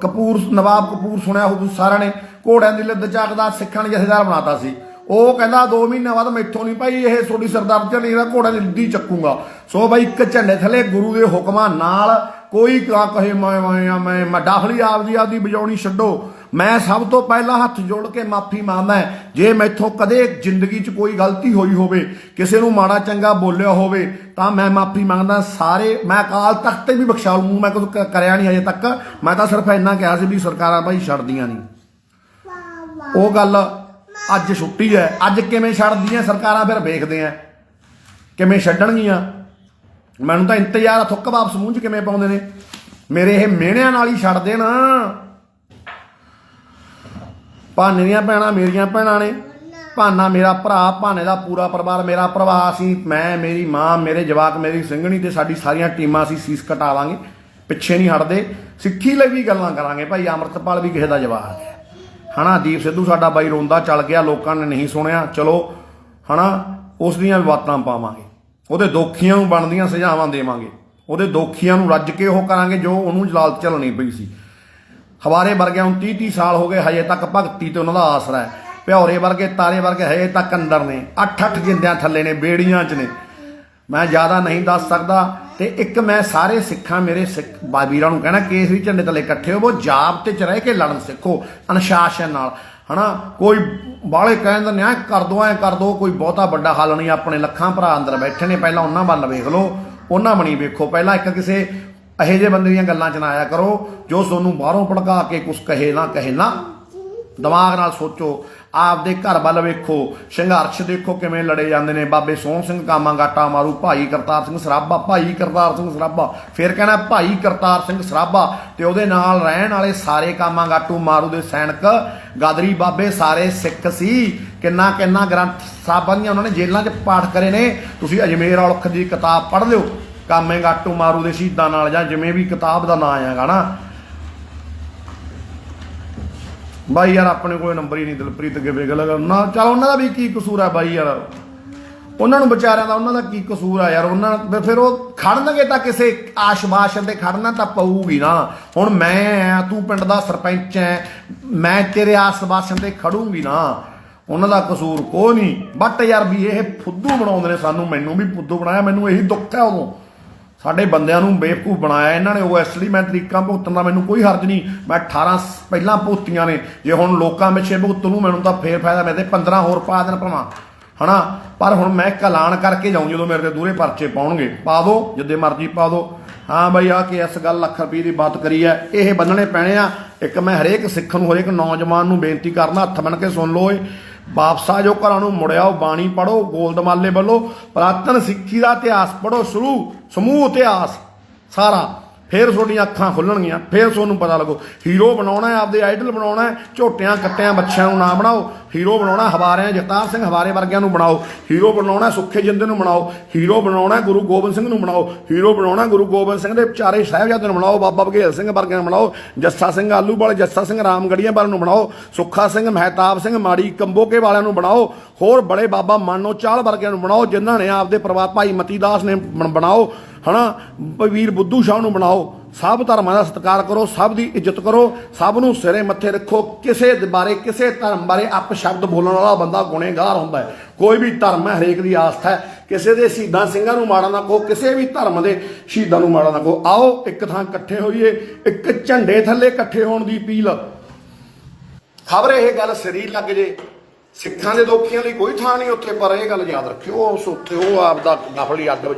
ਕਪੂਰ, ਨਵਾਬ ਕਪੂਰ ਸੁਣਿਆ ਹੋ ਸਾਰਿਆਂ ਨੇ। ਘੋੜਿਆਂ ਦੀ ਲਿੱਦ ਚੱਕਦਾ ਸਿੱਖਾਂ ਨੇ ਜਥੇਦਾਰ ਬਣਾਤਾ ਸੀ। ਉਹ ਕਹਿੰਦਾ 2 ਮਹੀਨਿਆਂ ਬਾਅਦ ਮੈਥੋਂ ਨਹੀਂ ਭਾਈ, ਇਹ ਤੁਹਾਡੀ ਸਰਦਾਰ ਚ ਨਹੀਂ ਘੋੜਿਆਂ ਦੀ ਲਿੱਦੀ ਚੱਕੂਗਾ। ਸੋ ਭਾਈ ਇੱਕ ਝੰਡੇ ਥੱਲੇ ਗੁਰੂ ਦੇ ਹੁਕਮਾਂ ਨਾਲ ਕੋਈ ਕਾ ਕਹੇ ਮੈਂ ਮੈਂ ਮੈਂ ਮੈਂ ਡਾਫਲੀ ਆਪਦੀ ਆਪਦੀ ਬਜਾਉਣੀ ਛੱਡੋ। ਮੈਂ ਸਭ ਤੋਂ ਪਹਿਲਾਂ ਹੱਥ ਜੋੜ ਕੇ ਮਾਫੀ ਮੰਗਦਾ ਜੇ ਮੈਥੋਂ ਕਦੇ ਜ਼ਿੰਦਗੀ 'ਚ ਕੋਈ ਗਲਤੀ ਹੋਈ ਹੋਵੇ, ਕਿਸੇ ਨੂੰ ਮਾੜਾ ਚੰਗਾ ਬੋਲਿਆ ਹੋਵੇ, ਤਾਂ ਮੈਂ ਮਾਫੀ ਮੰਗਦਾ ਸਾਰੇ, ਮੈਂ ਅਕਾਲ ਤਖਤ ਤੇ ਵੀ ਬਖਸ਼ਾ ਲੂੰ, ਮੈਂ ਕੁਝ ਕਰਿਆ ਨਹੀਂ ਅਜੇ ਤੱਕ। ਮੈਂ ਤਾਂ ਸਿਰਫ ਇੰਨਾ ਕਿਹਾ ਸੀ ਵੀ ਸਰਕਾਰਾਂ ਭਾਈ ਛੱਡਦੀਆਂ ਨਹੀਂ। ਉਹ ਗੱਲ ਅੱਜ ਛੁੱਟੀ ਹੈ। ਅੱਜ ਕਿਵੇਂ ਛੱਡਦੀਆਂ ਸਰਕਾਰਾਂ? ਫਿਰ ਵੇਖਦੇ ਆ ਕਿਵੇਂ ਛੱਡਣਗੀਆਂ? ਮੈਨੂੰ ਤਾਂ ਇੰਤਜ਼ਾਰ ਆ ਥੁੱਕ ਵਾਪਸ ਮੂੰਹ 'ਚ ਕਿਵੇਂ ਪਾਉਂਦੇ ਨੇ। ਮੇਰੇ ਇਹ ਮਿਹਣਿਆਂ ਨਾਲ ਹੀ ਛੱਡ ਦੇਣ। ਭਾਨੇ ਦੀਆਂ ਭੈਣਾਂ ਮੇਰੀਆਂ ਭੈਣਾਂ ਨੇ। ਭਾਨਾ ਮੇਰਾ ਭਰਾ, ਭਾਨੇ ਦਾ ਪੂਰਾ ਪਰਿਵਾਰ, ਮੇਰਾ ਪਰਿਵਾਰ ਸੀ। ਮੈਂ, ਮੇਰੀ ਮਾਂ, ਮੇਰੇ ਜਵਾਕ, ਮੇਰੀ ਸਿੰਘਣੀ ਤੇ ਸਾਡੀ ਸਾਰੀਆਂ ਟੀਮਾਂ ਅਸੀਂ ਸੀਸ ਕਟਾਵਾਂਗੇ ਪਿੱਛੇ ਨਹੀਂ ਹਟਦੇ। ਸਿੱਖੀ ਲਈ ਵੀ ਗੱਲਾਂ ਕਰਾਂਗੇ। ਭਾਈ ਅਮਰਤਪਾਲ ਵੀ ਕਿਸੇ ਦਾ ਜਵਾਕ ਹੈ। ਹਨਾ, ਦੀਪ ਸਿੱਧੂ ਸਾਡਾ ਬਾਈ ਰੋਂਦਾ ਚੱਲ ਗਿਆ, ਲੋਕਾਂ ਨੇ ਨਹੀਂ ਸੁਣਿਆ। ਚਲੋ, ਹਨਾ, ਉਸ ਦੀਆਂ ਵੀ ਬਾਤਾਂ ਪਾਵਾਂਗੇ। ਉਹਦੇ ਦੋਖੀਆਂ ਨੂੰ ਬਣਦੀਆਂ ਸਜ਼ਾਵਾਂ ਦੇਵਾਂਗੇ। ਉਹਦੇ ਦੋਖੀਆਂ ਨੂੰ ਰੱਜ ਕੇ ਉਹ ਕਰਾਂਗੇ ਜੋ ਉਹਨੂੰ ਜਲਾਲਤ ਚੱਲਣੀ ਪਈ ਸੀ। ਹਵਾਰੇ ਵਰਗਿਆਂ ਨੂੰ 30 30 ਸਾਲ ਹੋ ਗਏ ਹਜੇ ਤੱਕ ਭਗਤੀ ਤੇ ਉਹਨਾਂ ਦਾ ਆਸਰਾ ਹੈ। ਪਿਉਰੇ ਵਰਗੇ, ਤਾਰੇ ਵਰਗੇ ਹਜੇ ਤੱਕ ਅੰਦਰ ਨੇ। ਅੱਠ ਅੱਠ ਜਿੰਦਿਆਂ ਥੱਲੇ ਨੇ, ਬੇੜੀਆਂ 'ਚ ਨੇ। ਮੈਂ ਜ਼ਿਆਦਾ ਨਹੀਂ ਦੱਸ ਸਕਦਾ ਤੇ ਇੱਕ ਮੈਂ ਸਾਰੇ ਸਿੱਖਾਂ ਮੇਰੇ ਸਿੱਖ ਬਾਬੀਰਾਂ ਨੂੰ ਕਹਿਣਾ ਕੇਸਰੀ ਝੰਡੇ ਥੱਲੇ ਇਕੱਠੇ ਹੋਵੋ, ਜਾਪ ਤੇ ਚ ਰਹਿ ਕੇ ਲੜਨ ਸਿੱਖੋ, ਅਨੁਸ਼ਾਸਨ ਨਾਲ। ਹਨਾ? ਕੋਈ ਬਾਲੇ ਕਹਿੰਦੇ ਨੇ ਐ ਕਰ ਦੋ, ਐ ਕਰ ਦੋ, ਕੋਈ ਬਹੁਤਾ ਵੱਡਾ ਹੱਲ ਨਹੀਂ, ਆਪਣੇ ਲੱਖਾਂ ਭਰਾ ਅੰਦਰ ਬੈਠੇ ਨੇ, ਪਹਿਲਾਂ ਉਹਨਾਂ ਵੱਲ ਵੇਖ ਲਓ, ਉਹਨਾਂ ਬਣੀ ਵੇਖੋ। ਪਹਿਲਾਂ ਇੱਕ ਕਿਸੇ ਇਹੋ ਜਿਹੇ ਬੰਦੇ ਦੀਆਂ ਗੱਲਾਂ ਚ ਨਾ ਆਇਆ ਕਰੋ, ਜੋ ਤੁਹਾਨੂੰ ਬਾਹਰੋਂ ਭੜਕਾ ਕੇ ਕੁਝ ਕਹੇ ਨਾ ਕਹੇ ਨਾ, ਦਿਮਾਗ ਨਾਲ ਸੋਚੋ। ਆਪਦੇ ਘਰ ਵੱਲ ਵੇਖੋ। ਸੰਘਰਸ਼ ਦੇਖੋ ਕਿਵੇਂ ਲੜੇ ਜਾਂਦੇ ਨੇ। ਬਾਬੇ ਸੋਹਣ ਸਿੰਘ ਕਾਮਾ ਗਾਟਾ ਮਾਰੂ। ਭਾਈ ਕਰਤਾਰ ਸਿੰਘ ਸਰਾਭਾ, ਭਾਈ ਕਰਤਾਰ ਸਿੰਘ ਸਰਾਭਾ। ਫਿਰ ਕਹਿਣਾ, ਭਾਈ ਕਰਤਾਰ ਸਿੰਘ ਸਰਾਭਾ। ਤੇ ਉਹਦੇ ਨਾਲ ਰਹਿਣ ਵਾਲੇ ਸਾਰੇ ਕਾਮਾ ਗਾਟੂ ਮਾਰੂ ਦੇ ਸੈਨਿਕ, ਗਾਦਰੀ ਬਾਬੇ ਸਾਰੇ ਸਿੱਖ ਸੀ। ਕਿੰਨਾ ਕਿੰਨਾ ਗ੍ਰੰਥ ਸਾਹਿਬਾਂ ਦੀਆਂ ਉਹਨਾਂ ਨੇ ਜੇਲ੍ਹਾਂ 'ਚ ਪਾਠ ਕਰੇ ਨੇ। ਤੁਸੀਂ ਅਜਮੇਰ ਔਲਖ ਦੀ ਕਿਤਾਬ ਪੜ੍ਹ ਲਿਓ। ਕਾਮੇ ਗਾਟੂ ਮਾਰੂ ਦੇ ਸ਼ਹੀਦਾਂ ਨਾਲ ਜਾਂ ਜਿਵੇਂ ਵੀ ਕਿਤਾਬ ਦਾ ਨਾਂ ਆਏਗਾ ਨਾ। ਬਾਈ ਯਾਰ, ਆਪਣੇ ਕੋਲ ਨੰਬਰ ਹੀ ਨਹੀਂ, ਦਿਲਪ੍ਰੀਤ ਅੱਗੇ ਵੇਗਲ ਨਾ, ਚਲ ਉਹਨਾਂ ਦਾ ਵੀ ਕੀ ਕਸੂਰ ਆ ਬਾਈ ਯਾਰ? ਉਹਨਾਂ ਨੂੰ ਵਿਚਾਰਿਆਂ ਦਾ, ਉਹਨਾਂ ਦਾ ਕੀ ਕਸੂਰ ਆ ਯਾਰ? ਉਹਨਾਂ ਫਿਰ- ਉਹ ਖੜਨਗੇ ਤਾਂ ਕਿਸੇ ਆਸ਼ਵਾਸਨ ਤੇ ਖੜਨਾ ਤਾਂ ਪਊਗੀ ਨਾ। ਹੁਣ ਮੈਂ ਆ, ਤੂੰ ਪਿੰਡ ਦਾ ਸਰਪੰਚ ਐ, ਮੈਂ ਤੇਰੇ ਆਸ਼ਵਾਸਨ ਤੇ ਖੜੂਗੀ ਨਾ। ਉਹਨਾਂ ਦਾ ਕਸੂਰ ਕੋ ਨਹੀਂ। ਬਟ ਯਾਰ ਵੀ ਇਹ ਫੁੱਦੂ ਬਣਾਉਂਦੇ ਨੇ ਸਾਨੂੰ, ਮੈਨੂੰ ਵੀ ਫੁੱਦੂ ਬਣਾਇਆ, ਮੈਨੂੰ ਇਹੀ ਦੁੱਖ ਹੈ ਉਦੋਂ। ਸਾਡੇ ਬੰਦਿਆਂ ਨੂੰ ਬੇਵਕੂਫ ਬਣਾਇਆ, ਇਹਨਾਂ ਨੇ ਉਹ ਇਸ ਲਈ ਮੈਂ ਤਰੀਕਾਂ ਭੁਗਤਣ ਦਾ ਮੈਨੂੰ ਕੋਈ ਹਰਜ ਨਹੀਂ। ਮੈਂ 18 ਸ- ਪਹਿਲਾਂ ਭੁਗਤੀਆਂ ਨੇ। ਜੇ ਹੁਣ ਲੋਕਾਂ ਪਿੱਛੇ ਭੁਗਤ ਨੂੰ ਮੈਨੂੰ ਤਾਂ ਫੇਰ ਫਾਇਦਾ, ਮੈਂ ਤੇ 15 ਹੋਰ ਪਾ ਦੇਣ ਭਵਾਂ ਹਨਾ? ਪਰ ਹੁਣ ਮੈਂ ਇੱਕ ਐਲਾਨ ਕਰਕੇ ਜਾਊਂ, ਜਦੋਂ ਮੇਰੇ ਤੇ ਦੂਰੇ ਪਰਚੇ ਪਾਉਣਗੇ। ਪਾ ਦੋ, ਜਿੱਦੇ ਮਰਜ਼ੀ ਪਾ ਦੋ। ਹਾਂ ਬਈ ਆ ਕੇ ਇਸ ਗੱਲ ਲੱਖ ਰੁਪਏ ਦੀ ਬਾਤ ਕਰੀ ਹੈ ਇਹ ਬੰਨਣੇ ਪੈਣੇ ਆ। ਇੱਕ ਮੈਂ ਹਰੇਕ ਸਿੱਖ ਨੂੰ, ਹਰੇਕ ਨੌਜਵਾਨ ਨੂੰ ਬੇਨਤੀ ਕਰਨਾ ਹੱਥ ਬਣ ਕੇ ਸੁਣ ਲਓ ਏ ਆ ਜੋ ਘਰਾਂ ਨੂੰ ਮੁੜਿਆਓ ਬਾਣੀ ਪੜੋ ਗੋਲਡਮਾਲੇ ਵੱਲੋਂ ਪ੍ਰਾਤਨ ਸਿੱਖੀ ਦਾ ਇਤਿਹਾਸ ਪੜੋ ਸ਼ੁਰੂ। ਸਮੂਹ ਇਤਿਹਾਸ ਸਾਰਾ ਫੇਰ ਤੁਹਾਡੀਆਂ ਅੱਖਾਂ ਖੁੱਲਣਗੀਆਂ, ਫੇਰ ਤੁਹਾਨੂੰ ਪਤਾ ਲੱਗੋ। ਹੀਰੋ ਬਣਾਉਣਾ ਹੈ, ਆਪਦੇ ਆਈਡਲ ਬਣਾਉਣਾ ਹੈ, ਝੋਟਿਆਂ, ਕੱਟਿਆਂ, ਬੱਚਿਆਂ ਨੂੰ ਨਾ ਬਣਾਓ। ਹੀਰੋ ਬਣਾਉਣਾ, ਹਵਾਰਿਆਂ, ਜਗਤਾਰ ਸਿੰਘ ਹਵਾਰੇ ਵਰਗਿਆਂ ਨੂੰ ਬਣਾਓ। ਹੀਰੋ ਬਣਾਉਣਾ, ਸੁੱਖੇ ਜਿੰਦੇ ਨੂੰ ਬਣਾਓ। ਹੀਰੋ ਬਣਾਉਣਾ, ਗੁਰੂ ਗੋਬਿੰਦ ਸਿੰਘ ਨੂੰ ਬਣਾਓ। ਹੀਰੋ ਬਣਾਉਣਾ, ਗੁਰੂ ਗੋਬਿੰਦ ਸਿੰਘ ਦੇ ਵਿਚਾਰੇ ਸਾਹਿਬਜ਼ਾਦਿਆਂ ਨੂੰ ਬਣਾਓ, ਬਾਬਾ ਬਘੇਲ ਸਿੰਘ ਵਰਗਿਆਂ ਨੂੰ ਬਣਾਓ। ਜੱਸਾ ਸਿੰਘ ਆਲੂਵਾਲ, ਜੱਸਾ ਸਿੰਘ ਰਾਮਗੜੀਆਂ ਵਾਲਿਆਂ ਨੂੰ ਬਣਾਓ। ਸੁੱਖਾ ਸਿੰਘ, ਮਹਿਤਾਬ ਸਿੰਘ, ਮਾੜੀ ਕੰਬੋਕੇ ਵਾਲਿਆਂ ਨੂੰ ਬਣਾਓ। ਹੋਰ ਬੜੇ ਬਾਬਾ ਮਾਨੋ ਚਾਲ ਵਰਗਿਆਂ ਨੂੰ ਬਣਾਓ, ਜਿਨ੍ਹਾਂ ਨੇ ਆਪਦੇ ਪਰਿਵਾਰ ਭਾਈ ਮਤੀ ਦਾਸ ਨੇ ਬਣ- ਬਣਾਓ। ਹਨਾ? ਵੀਰ ਬੁੱਧੂ ਸ਼ਾਹ ਨੂੰ ਬਣਾਓ। ਸਭ ਧਰਮਾਂ ਦਾ ਸਤਿਕਾਰ ਕਰੋ, ਸਭ ਦੀ ਇੱਜ਼ਤ ਕਰੋ, ਸਭ ਨੂੰ ਸਿਰੇ ਮੱਥੇ ਰੱਖੋ। ਕਿਸੇ ਦੇ ਬਾਰੇ, ਕਿਸੇ ਧਰਮ ਬਾਰੇ ਅਪ ਸ਼ਬਦ ਬੋਲਣ ਵਾਲਾ ਬੰਦਾ ਗੁਨੇਗਾਰ ਹੁੰਦਾ ਹੈ। ਕੋਈ ਵੀ ਧਰਮ ਹੈ, ਹਰੇਕ ਦੀ ਆਸਥਾ ਹੈ। ਕਿਸੇ ਦੇ ਸ਼ਹੀਦਾਂ ਸਿੰਘਾਂ ਨੂੰ ਮਾੜਾ ਨਾ ਕਹੋ, ਕਿਸੇ ਵੀ ਧਰਮ ਦੇ ਸ਼ਹੀਦਾਂ ਨੂੰ ਮਾੜਾ ਨਾ ਕਹੋ। ਆਓ, ਇੱਕ ਥਾਂ ਇਕੱਠੇ ਹੋਈਏ, ਇੱਕ ਝੰਡੇ ਥੱਲੇ ਇਕੱਠੇ ਹੋਣ ਦੀ ਅਪੀਲ। ਖਬਰ ਇਹ ਗੱਲ ਸਰੀਰ ਲੱਗ ਜੇ। ਸਿੱਖਾਂ ਦੇ ਦੋਖੀਆਂ ਲਈ ਕੋਈ ਥਾਂ ਨਹੀਂ ਉੱਥੇ, ਪਰ ਇਹ ਗੱਲ ਯਾਦ ਰੱਖਿਓ, ਉਸ ਉੱਥੇ ਉਹ ਆਪ ਦਾ ਨਫਲੀ ਅੱਗ ਵਜਾ